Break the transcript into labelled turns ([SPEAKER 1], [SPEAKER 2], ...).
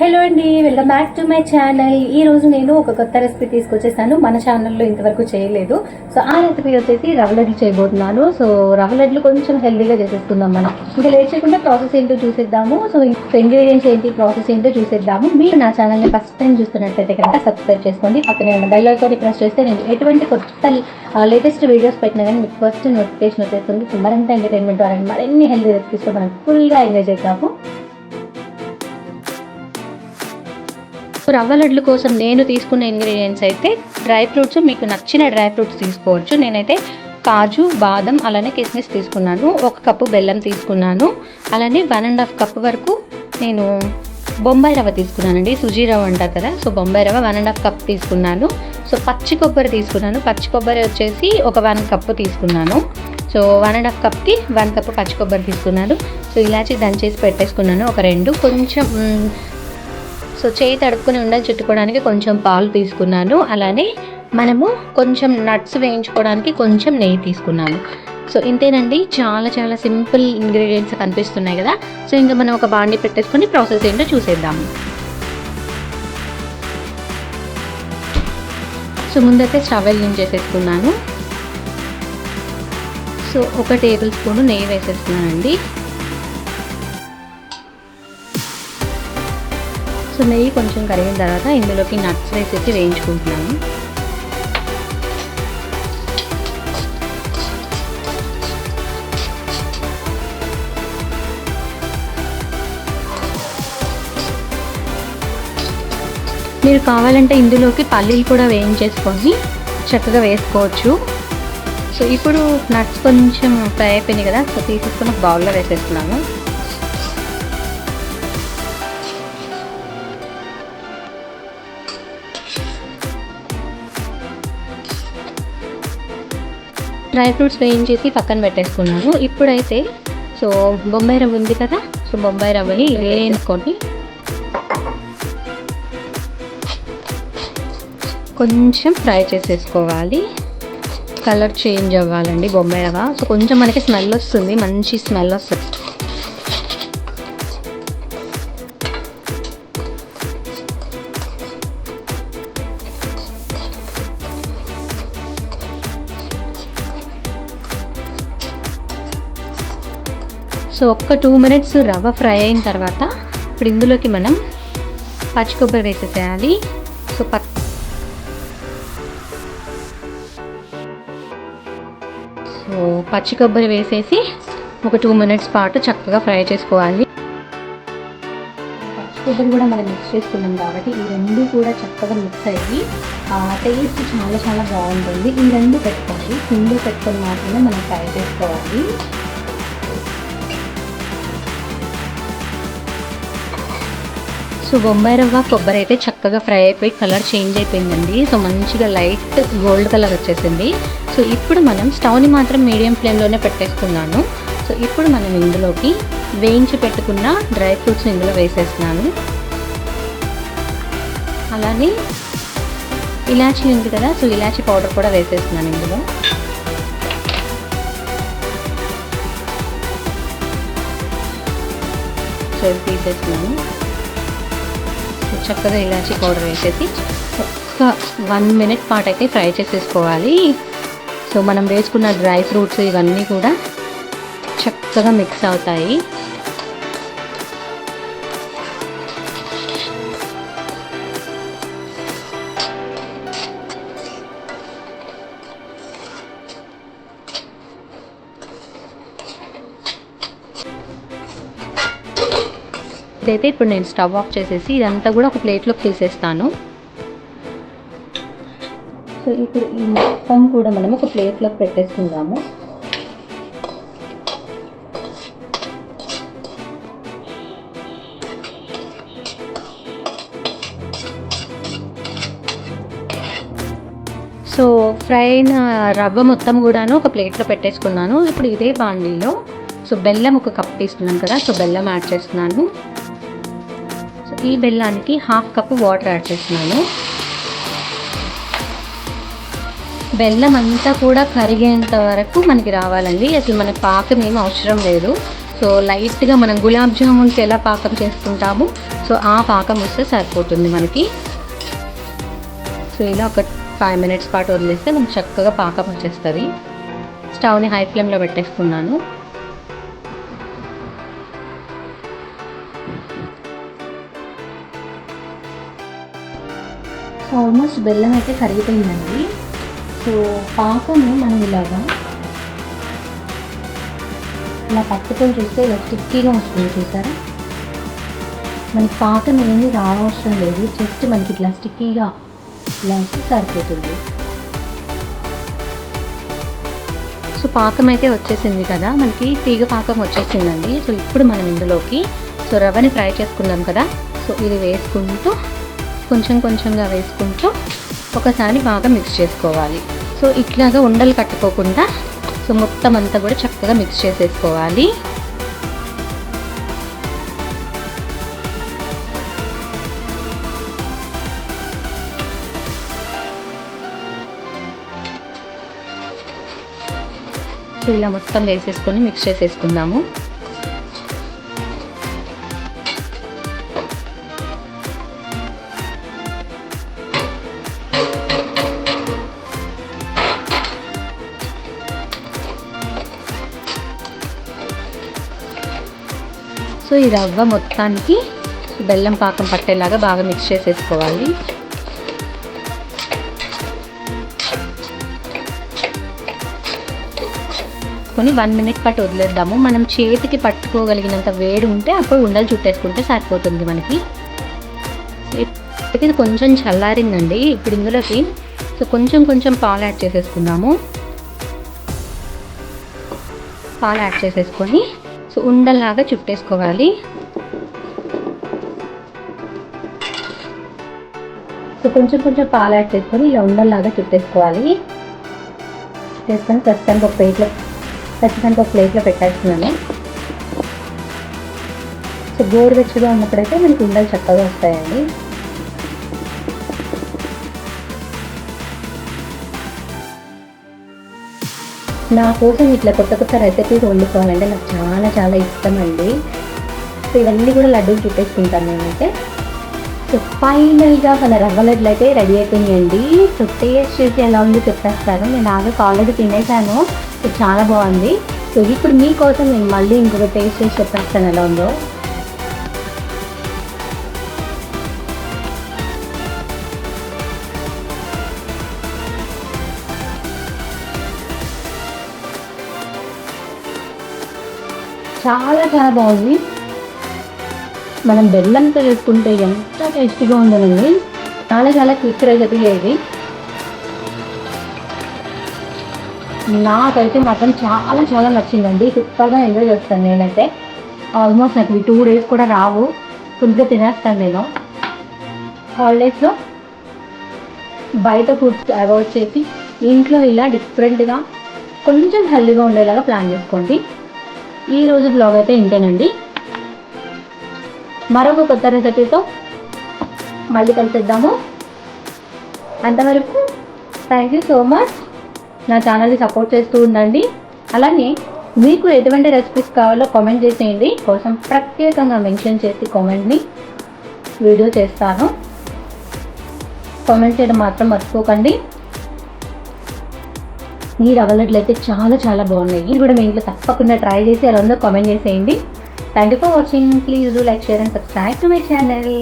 [SPEAKER 1] Hello అండి welcome back to my channel. ఈ రోజు నేను ఒక కొత్త రెసిపీ తీసుకొచ్చేసాను. మన ఛానల్లో ఇంతవరకు చేయలేదు. సో ఆ రెసిపీ వచ్చేసి రవ్వ లడ్లు చేయబోతున్నాను. సో రవ్వ లడ్లు కొంచెం హెల్దీగా చేసేసుకుందాం మనం. ఇంకా లేట్ చేయకుండా ప్రాసెస్ ఏంటో చూసేద్దాము. సో ఇంగ్రీడియంట్స్ ఏంటి ప్రాసెస్ ఏంటో చూసేద్దాము. మీరు నా ఛానల్ని ఫస్ట్ టైం చూస్తున్నట్లయితే కనుక సబ్స్క్రైబ్ చేసుకోండి. పక్కనే ఉన్న బెల్ ఐకాన్ ప్రెస్ చేస్తే నేను ఎటువంటి కొత్త లేటెస్ట్ వీడియోస్ పెట్టినా కానీ మీకు ఫస్ట్ నోటిఫికేషన్ వచ్చేస్తుంది. సో మరింత ఎంటర్టైన్మెంట్ వారండి. మరిన్ని హెల్దీ రెసిపీస్తో మనం ఫుల్గా ఎంజాయ్ చేద్దాము. రవ్వ లడ్లు కోసం నేను తీసుకున్న ఇంగ్రీడియంట్స్ అయితే డ్రై ఫ్రూట్స్ మీకు నచ్చిన డ్రై ఫ్రూట్స్ తీసుకోవచ్చు. నేనైతే కాజు బాదం అలానే కిస్మిస్ తీసుకున్నాను. ఒక కప్పు బెల్లం తీసుకున్నాను. అలానే వన్ అండ్ హాఫ్ కప్ వరకు నేను బొంబాయి రవ్వ తీసుకున్నానండి. సుజీ రవ్వ అంటారు కదా సో బొంబాయి రవ్వ వన్ అండ్ హాఫ్ కప్ తీసుకున్నాను. సో పచ్చి కొబ్బరి తీసుకున్నాను. పచ్చి కొబ్బరి వచ్చేసి ఒక వన్ కప్పు తీసుకున్నాను. సో వన్ అండ్ హాఫ్ కప్కి వన్ కప్ పచ్చి కొబ్బరి తీసుకున్నాను. సో ఇలాచి దంచేసి పెట్టేసుకున్నాను. ఒక రెండు కొంచెం సో చేయి తడుపుకుని ఉండని చుట్టుకోవడానికి కొంచెం పాలు తీసుకున్నాను. అలానే మనము కొంచెం నట్స్ వేయించుకోవడానికి కొంచెం నెయ్యి తీసుకున్నాను సో ఇంతేనండి. చాలా చాలా సింపుల్ ఇంగ్రీడియంట్స్ కనిపిస్తున్నాయి కదా. సో ఇంకా మనం ఒక బాండి పెట్టేసుకొని ప్రాసెస్ ఏంటో చూసేద్దాము సో ముందైతే స్టవ్ వెలిగించేసేసుకున్నాను. సో ఒక టేబుల్ స్పూన్ నెయ్యి వేసేస్తున్నానండి. సో నెయ్యి కొంచెం కరిగిన తర్వాత ఇందులోకి నట్స్ వేసేసి వేయించుకుంటున్నాను. మీరు కావాలంటే ఇందులోకి పల్లీలు కూడా వేయించేసుకొని చక్కగా వేసుకోవచ్చు. సో ఇప్పుడు నట్స్ కొంచెం ఫ్రై అయిపోయినాయి కదా సో తీసేసుకొని ఒక బౌల్లో వేసేస్తున్నాను. డ్రై ఫ్రూట్స్ వేయించేసి పక్కన పెట్టేసుకున్నాను ఇప్పుడైతే సో బొంబాయి రవ్వ ఉంది కదా? సో బొంబాయి రవ్వని వేయించుకోండి కొంచెం ఫ్రై చేసేసుకోవాలి. కలర్ చేంజ్ అవ్వాలండి బొంబాయి రవ్వ. సో కొంచెం మనకి స్మెల్ వస్తుంది. మంచి స్మెల్ వస్తుంది. సో ఒక్క టూ మినిట్స్ రవ్వ ఫ్రై అయిన తర్వాత ఇప్పుడు ఇందులోకి మనం పచ్చి కొబ్బరి వేసేసేయాలి. సో ప సో పచ్చి కొబ్బరి వేసేసి ఒక టూ మినిట్స్ పాటు చక్కగా ఫ్రై చేసుకోవాలి. పచ్చి కొబ్బరి కూడా మనం మిక్స్ చేసుకున్నాం కాబట్టి ఈ రెండు కూడా చక్కగా మిక్స్ అయ్యి టేస్ట్ చాలా చాలా బాగుంటుంది. ఈ రెండు పెట్టుకోవాలి సింగిల్ పెట్టుకొని మాత్రమే మనం ఫ్రై చేసుకోవాలి. సో బొంబాయి రవ్వ కొబ్బరి అయితే చక్కగా ఫ్రై అయిపోయి కలర్ చేంజ్ అయిపోయిందండి. సో మంచిగా లైట్ గోల్డ్ కలర్ వచ్చేసింది. సో ఇప్పుడు మనం స్టవ్ని మాత్రం మీడియం ఫ్లేమ్లోనే పెట్టేసుకున్నాను సో ఇప్పుడు మనం ఇందులోకి వేయించి పెట్టుకున్న డ్రై ఫ్రూట్స్ ఇందులో వేసేస్తున్నాను. అలానే ఇలాచీ ఉంది కదా సో ఇలాచీ పౌడర్ కూడా వేసేస్తున్నాను ఇందులో. సో ఇది తీసేస్తున్నాను. చక్కగా ఇలాచీ పౌడర్ వేసేసి ఒక వన్ మినిట్ పాటు అయితే ఫ్రై చేసేసుకోవాలి. సో మనం వేసుకున్న డ్రై ఫ్రూట్స్ ఇవన్నీ కూడా చక్కగా మిక్స్ అవుతాయి. ఇదైతే ఇప్పుడు నేను స్టవ్ ఆఫ్ చేసేసి ఇదంతా కూడా ఒక ప్లేట్లోకి తీసేస్తాను. సో ఇప్పుడు ఈ మొత్తం కూడా మనం ఒక ప్లేట్లోకి పెట్టేసుకుందాము. సో ఫ్రై అయిన రవ్వ మొత్తం కూడాను ఒక ప్లేట్లో పెట్టేసుకున్నాను. ఇప్పుడు ఇదే బాండీలో. సో బెల్లం ఒక కప్ తీసుకున్నాను కదా సో బెల్లం యాడ్ చేస్తున్నాను. ఈ బెల్లానికి హాఫ్ కప్ వాటర్ యాడ్ చేస్తున్నాను. బెల్లం అంతా కూడా కరిగేంత వరకు మనకి రావాలండి. అసలు మన పాకం ఏమి అవసరం లేదు. సో సో లైట్గా మనం గులాబ్ జామున్కి ఎలా పాకం చేసుకుంటాము సో ఆ పాకం వస్తే సరిపోతుంది మనకి. సో ఇలా ఒక ఫైవ్ మినిట్స్ పాటు వదిలేస్తే మనకు చక్కగా పాకం వచ్చేస్తుంది. స్టవ్ని హై ఫ్లేమ్లో పెట్టేసుకున్నాను ఆల్మోస్ట్ బెల్లం అయితే కరిగిపోయిందండి. సో పాకము మనం ఇలాగా ఇలా పట్టుకొని చూస్తే ఇలా స్టిక్కీగా వస్తుంది చూసారా? మనకి పాకం ఏమీ రావసరం లేదు. జస్ట్ మనకి ఇట్లా స్టిక్కీగా ఇలా వస్తే సరిపోతుంది. సో పాకం అయితే వచ్చేసింది కదా. మనకి తీగ పాకం వచ్చేసిందండి. సో ఇప్పుడు మనం ఇందులోకి సో రవ్వని ఫ్రై చేసుకున్నాం కదా. సో ఇది వేసుకుంటూ కొంచెం కొంచెంగా వేసుకుంటూ ఒకసారి బాగా మిక్స్ చేసుకోవాలి. సో ఇట్లాగా ఉండలు కట్టుకోకుండా సో మొత్తం అంతా కూడా చక్కగా మిక్స్ చేసేసుకోవాలి. సో ఇలా మొత్తం వేసేసుకొని మిక్స్ చేసేసుకుందాము. సో ఈ రవ్వ మొత్తానికి బెల్లం పాకం పట్టేలాగా బాగా మిక్స్ చేసేసుకోవాలి. కొని వన్ మినిట్ పాటు వదిలేద్దాము. మనం చేతికి పట్టుకోగలిగినంత వేడి ఉంటే అప్పుడు ఉండలు చుట్టేసుకుంటే సరిపోతుంది మనకి. ఇది కొంచెం చల్లారిందండి. ఇప్పుడు ఇందులోకి సో కొంచెం కొంచెం పాలు యాడ్ చేసేసుకుందాము. పాలు యాడ్ చేసేసుకొని సో ఉండలాగా చుట్టేసుకోవాలి. సో కొంచెం కొంచెం పాలు యాడ్ చేసుకొని ఇలా ఉండల్లాగా చుట్టేసుకోవాలి. చుట్టేసుకొని ప్రస్తుతానికి ఒక ప్లేట్లో ప్రస్తుతానికి ఒక ప్లేట్లో పెట్టేస్తున్నాను. సో గోరువెచ్చగా ఉన్నప్పుడైతే మనకి ఉండలు చక్కగా వస్తాయండి. నా కోసం ఇట్లా కొత్త కొత్త రెసిపీస్ వండుకోవాలంటే నాకు చాలా చాలా ఇష్టం అండి సో ఇవన్నీ కూడా లడ్డూలు చుట్టేసుకుంటాను నేనైతే. సో ఫైనల్గా మన రవ్వ లడ్లు అయితే రెడీ అయిపోయినాయండి. సో టేస్ట్ చేసి ఎలా ఉందో చెప్పేస్తారు. నేను ఆల్రెడీ ఆల్రెడీ తినేసాను. సో చాలా బాగుంది. సో ఇప్పుడు మీకోసం నేను మళ్ళీ ఇంకొక టేస్ట్ చేసి చెప్పేస్తాను ఎలా ఉందో. చాలా చాలా బాగుంది. మనం బెల్లంతో చేసుకుంటే ఎంత టేస్టీగా ఉందనండి. చాలా చాలా క్విక్ రెసిపీ ఇది. నాకైతే మాత్రం చాలా చాలా నచ్చిందండి. సూపర్గా ఎంజాయ్ చేస్తాను నేనైతే. ఆల్మోస్ట్ నాకు ఈ టూ డేస్ కూడా రావు. ఫుడ్గా తినేస్తాను నేను. హాలిడేస్లో బయట ఫుడ్స్ అవాయిడ్ చేసి ఇంట్లో ఇలా డిఫరెంట్గా కొంచెం హెల్దీగా ఉండేలాగా ప్లాన్ చేసుకోండి. ఈ రోజు బ్లాగ్ అయితే ఇంతేనండి. మరొక కొత్త రెసిపీతో మళ్ళీ కలిసిద్దాము. అంతవరకు థ్యాంక్ యూ సో మచ్ నా ఛానల్ని సపోర్ట్ చేస్తూ ఉండండి. అలానే మీకు ఎటువంటి రెసిపీస్ కావాలో కామెంట్ చేసేయండి. కోసం ప్రత్యేకంగా మెన్షన్ చేసి కామెంట్ని వీడియో చేస్తాను. కామెంట్ చేయడం మాత్రం మర్చిపోకండి. ఈ రవ్వలడ్లు అయితే చాలా చాలా బాగున్నాయి. ఇది కూడా మీ ఇంట్లో తప్పకుండా ట్రై చేసి అలా ఉందో కామెంట్ చేసేయండి. Thank you for watching please do like share and subscribe to my channel